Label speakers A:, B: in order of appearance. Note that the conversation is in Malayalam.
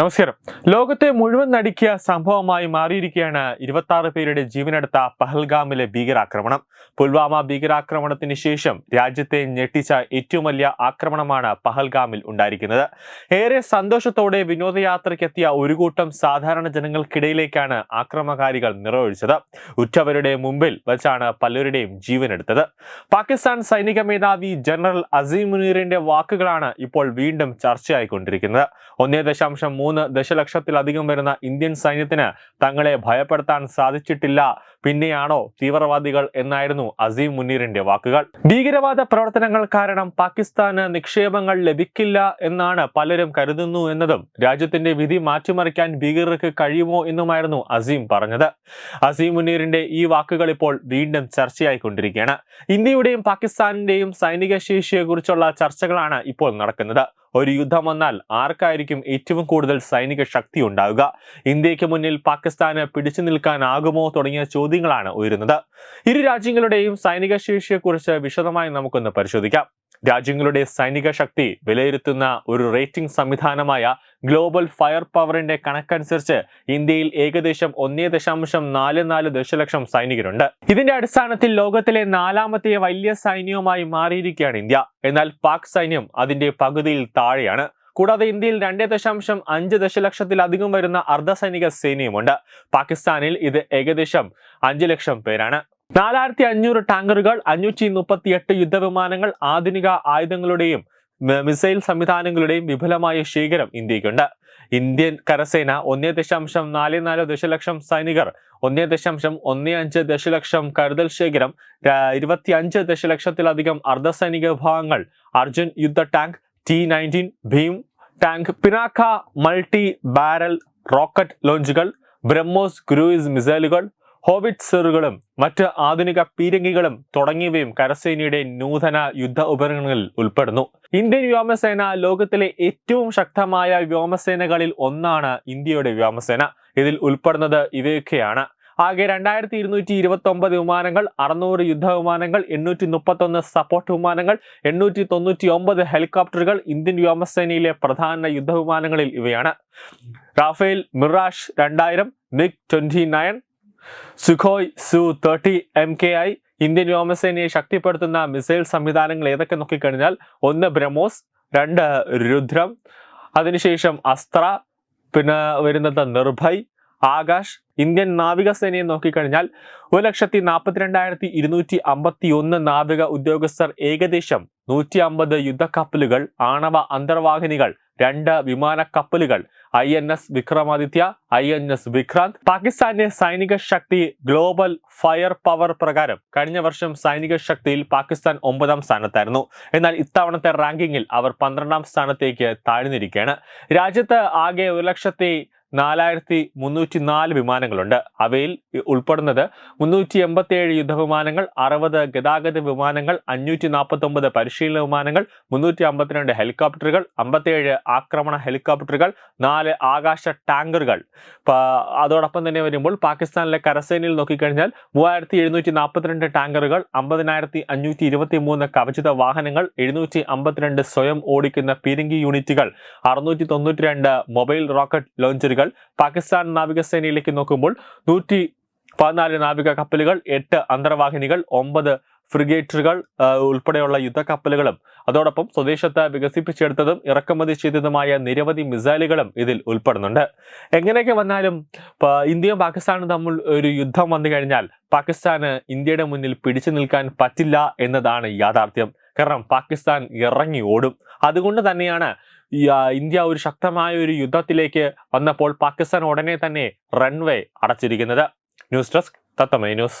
A: നമസ്കാരം. ലോകത്തെ മുഴുവൻ നടുക്കിയ സംഭവമായി മാറിയിരിക്കുകയാണ് ഇരുപത്തി ആറ് പേരുടെ ജീവനെടുത്ത പഹൽഗാമിലെ ഭീകരാക്രമണം. പുൽവാമ ഭീകരാക്രമണത്തിന് ശേഷം രാജ്യത്തെ ഞെട്ടിച്ച ഏറ്റവും വലിയ ആക്രമണമാണ് പഹൽഗാമിൽ ഉണ്ടായിരിക്കുന്നത്. ഏറെ സന്തോഷത്തോടെ വിനോദയാത്രയ്ക്കെത്തിയ ഒരു കൂട്ടം സാധാരണ ജനങ്ങൾക്കിടയിലേക്കാണ് ആക്രമണകാരികൾ നിറവൊഴിച്ചത് ഉറ്റവരുടെ മുമ്പിൽ വച്ചാണ് പലരുടെയും ജീവനെടുത്തത്. പാകിസ്ഥാൻ സൈനിക മേധാവി ജനറൽ അസീം മുനീറിന്റെ വാക്കുകളാണ് ഇപ്പോൾ വീണ്ടും ചർച്ചയായിക്കൊണ്ടിരിക്കുന്നത്. ഒന്നേ ദശാംശം മൂന്ന് ദശലക്ഷത്തിലധികം വരുന്ന ഇന്ത്യൻ സൈന്യത്തിന് തങ്ങളെ ഭയപ്പെടുത്താൻ സാധിച്ചിട്ടില്ല. പിന്നെയാണോ തീവ്രവാദികൾ എന്നായിരുന്നു അസീം മുനീറിന്റെ വാക്കുകൾ. ഭീകരവാദ പ്രവർത്തനങ്ങൾ കാരണം പാകിസ്ഥാന് നിക്ഷേപങ്ങൾ ലഭിക്കില്ല എന്നാണ് പലരും കരുതുന്നു എന്നതും രാജ്യത്തിന്റെ വിധി മാറ്റിമറിക്കാൻ ഭീകരർക്ക് കഴിയുമോ എന്നുമായിരുന്നു അസീം പറഞ്ഞത്. അസീം മുനീറിന്റെ ഈ വാക്കുകൾ ഇപ്പോൾ വീണ്ടും ചർച്ചയായിക്കൊണ്ടിരിക്കുകയാണ്. ഇന്ത്യയുടെയും പാകിസ്ഥാനിന്റെയും സൈനിക ശേഷിയെക്കുറിച്ചുള്ള ചർച്ചകളാണ് ഇപ്പോൾ നടക്കുന്നത്. ഒരു യുദ്ധം വന്നാൽ ആർക്കായിരിക്കും ഏറ്റവും കൂടുതൽ സൈനിക ശക്തി ഉണ്ടാവുക? ഇന്ത്യയ്ക്ക് മുന്നിൽ പാകിസ്ഥാന് പിടിച്ചു നിൽക്കാനാകുമോ തുടങ്ങിയ ചോദ്യങ്ങളാണ് ഉയരുന്നത്. ഇരു രാജ്യങ്ങളുടെയും സൈനിക ശേഷിയെക്കുറിച്ച് വിശദമായി നമുക്കൊന്ന് പരിശോധിക്കാം. രാജ്യങ്ങളുടെ സൈനിക ശക്തി വിലയിരുത്തുന്ന ഒരു റേറ്റിംഗ് സംവിധാനമായ ഗ്ലോബൽ ഫയർ പവറിന്റെ കണക്കനുസരിച്ച് ഇന്ത്യയിൽ ഏകദേശം ഒന്നേ ദശാംശം നാല് നാല് ദശലക്ഷം സൈനികരുണ്ട്. ഇതിന്റെ അടിസ്ഥാനത്തിൽ ലോകത്തിലെ നാലാമത്തെ വലിയ സൈന്യവുമായി മാറിയിരിക്കുകയാണ് ഇന്ത്യ. എന്നാൽ പാക് സൈന്യം അതിന്റെ പകുതിയിൽ താഴെയാണ്. കൂടാതെ ഇന്ത്യയിൽ രണ്ടേ ദശാംശം അഞ്ച് ദശലക്ഷത്തിലധികം വരുന്ന അർദ്ധസൈനിക സേനയുമുണ്ട് പാകിസ്ഥാനിൽ ഇത് ഏകദേശം അഞ്ച് ലക്ഷം പേരാണ്. നാലായിരത്തി അഞ്ഞൂറ് ടാങ്കറുകൾ അഞ്ഞൂറ്റി മുപ്പത്തി എട്ട് യുദ്ധവിമാനങ്ങൾ ആധുനിക ആയുധങ്ങളുടെയും മിസൈൽ സംവിധാനങ്ങളുടെയും വിപുലമായ ശേഖരം ഇന്ത്യക്കുണ്ട് ഇന്ത്യൻ കരസേന ഒന്നേ ദശാംശം നാല് നാല് ദശലക്ഷം സൈനികർ ഒന്നേ ദശാംശം ഒന്നേ അഞ്ച് ദശലക്ഷം കരുതൽ ശേഖരം ഇരുപത്തി അഞ്ച് ദശലക്ഷത്തിലധികം അർദ്ധസൈനിക വിഭാഗങ്ങൾ അർജുൻ യുദ്ധ tank T nineteen Bhim tank Pinaka multi barrel rocket ലോഞ്ചുകൾ BrahMos cruise മിസൈലുകൾ ഹോവിറ്റ്സറുകളും മറ്റ് ആധുനിക പീരങ്കികളും തുടങ്ങിയവയും കരസേനയുടെ നൂതന യുദ്ധ ഉപകരണങ്ങളിൽ ഉൾപ്പെടുന്നു. ഇന്ത്യൻ വ്യോമസേന ലോകത്തിലെ ഏറ്റവും ശക്തമായ വ്യോമസേനകളിൽ ഒന്നാണ് ഇന്ത്യയുടെ വ്യോമസേന. ഇതിൽ ഉൾപ്പെടുന്നത് ഇവയൊക്കെയാണ്. ആകെ രണ്ടായിരത്തി ഇരുന്നൂറ്റി ഇരുപത്തി ഒമ്പത് വിമാനങ്ങൾ അറുന്നൂറ് യുദ്ധ വിമാനങ്ങൾ എണ്ണൂറ്റി മുപ്പത്തൊന്ന് സപ്പോർട്ട് വിമാനങ്ങൾ എണ്ണൂറ്റി തൊണ്ണൂറ്റി ഒമ്പത് ഹെലികോപ്റ്ററുകൾ ഇന്ത്യൻ വ്യോമസേനയിലെ പ്രധാന യുദ്ധ വിമാനങ്ങളിൽ ഇവയാണ്. റാഫേൽ മിറാഷ് രണ്ടായിരം MiG twenty nine Sukhoi Su thirty M K I Indian വ്യോമസേനയെ ശക്തിപ്പെടുത്തുന്ന മിസൈൽ സംവിധാനങ്ങൾ ഏതൊക്കെ നോക്കിക്കഴിഞ്ഞാൽ ഒന്ന് ബ്രഹ്മോസ് രണ്ട് രുദ്രം അതിനുശേഷം അസ്ത്ര പിന്നെ വരുന്നത് നിർഭയ് ആകാശ്. ഇന്ത്യൻ നാവികസേനയെ നോക്കിക്കഴിഞ്ഞാൽ ഒരു ലക്ഷത്തി നാൽപ്പത്തിരണ്ടായിരത്തി ഇരുന്നൂറ്റി അമ്പത്തി ഒന്ന് നാവിക ഉദ്യോഗസ്ഥർ ഏകദേശം നൂറ്റി അമ്പത് യുദ്ധക്കപ്പലുകൾ ആണവ അന്തർവാഹിനികൾ രണ്ട് വിമാനക്കപ്പലുകൾ I N S Vikramaditya I N S Vikrant. പാകിസ്ഥാന്റെ സൈനിക ശക്തി ഗ്ലോബൽ ഫയർ പവർ പ്രകാരം കഴിഞ്ഞ വർഷം സൈനിക ശക്തിയിൽ പാകിസ്ഥാൻ ഒമ്പതാം സ്ഥാനത്തായിരുന്നു. എന്നാൽ ഇത്തവണത്തെ റാങ്കിങ്ങിൽ അവർ പന്ത്രണ്ടാം സ്ഥാനത്തേക്ക് താഴ്ന്നിരിക്കുകയാണ്. രാജ്യത്ത് ആകെ ഒരു ലക്ഷത്തി നാലായിരത്തി മുന്നൂറ്റി നാല് വിമാനങ്ങളുണ്ട്. അവയിൽ ഉൾപ്പെടുന്നത് മുന്നൂറ്റി എൺപത്തി ഏഴ് യുദ്ധവിമാനങ്ങൾ അറുപത് ഗതാഗത വിമാനങ്ങൾ അഞ്ഞൂറ്റി നാൽപ്പത്തി ഒമ്പത് പരിശീലന വിമാനങ്ങൾ മുന്നൂറ്റി അമ്പത്തിരണ്ട് ഹെലികോപ്റ്ററുകൾ അമ്പത്തിയേഴ് ആക്രമണ ഹെലികോപ്റ്ററുകൾ നാല് ആകാശ ടാങ്കറുകൾ. അതോടൊപ്പം തന്നെ വരുമ്പോൾ പാകിസ്ഥാനിലെ കരസേനയിൽ നോക്കിക്കഴിഞ്ഞാൽ മൂവായിരത്തി എഴുന്നൂറ്റി നാൽപ്പത്തിരണ്ട് ടാങ്കറുകൾ അമ്പതിനായിരത്തി അഞ്ഞൂറ്റി ഇരുപത്തി മൂന്ന് കവചിത വാഹനങ്ങൾ എഴുന്നൂറ്റി അമ്പത്തിരണ്ട് സ്വയം ഓടിക്കുന്ന പീരങ്കി യൂണിറ്റുകൾ അറുന്നൂറ്റി തൊണ്ണൂറ്റി രണ്ട് മൊബൈൽ റോക്കറ്റ് ലോഞ്ചറുകൾ പാകിസ്ഥാൻ നാവികസേനയിലേക്ക് നോക്കുമ്പോൾ നൂറ്റി പതിനാല് നാവിക കപ്പലുകൾ എട്ട് അന്തർവാഹിനികൾ ഒമ്പത് ഫ്രിഗേറ്ററുകൾ ഉൾപ്പെടെയുള്ള യുദ്ധക്കപ്പലുകളും. അതോടൊപ്പം സ്വദേശത്ത് വികസിപ്പിച്ചെടുത്തതും ഇറക്കുമതി ചെയ്തതുമായ നിരവധി മിസൈലുകളും ഇതിൽ ഉൾപ്പെടുന്നുണ്ട്. എങ്ങനെയൊക്കെ വന്നാലും ഇന്ത്യയും പാകിസ്ഥാനും തമ്മിൽ ഒരു യുദ്ധം വന്നു കഴിഞ്ഞാൽ പാകിസ്ഥാന് ഇന്ത്യയുടെ മുന്നിൽ പിടിച്ചു നിൽക്കാൻ പറ്റില്ല എന്നതാണ് യാഥാർത്ഥ്യം. കാരണം പാകിസ്ഥാൻ ഇറങ്ങി ഓടും. അതുകൊണ്ട് തന്നെയാണ് ഇന്ത്യ ഒരു ശക്തമായ ഒരു യുദ്ധത്തിലേക്ക് വന്നപ്പോൾ പാകിസ്ഥാൻ ഉടനെ തന്നെ റൺവേ അടച്ചിരിക്കുന്നത്. ന്യൂസ് ഡെസ്ക് തത്തമൈ ന്യൂസ്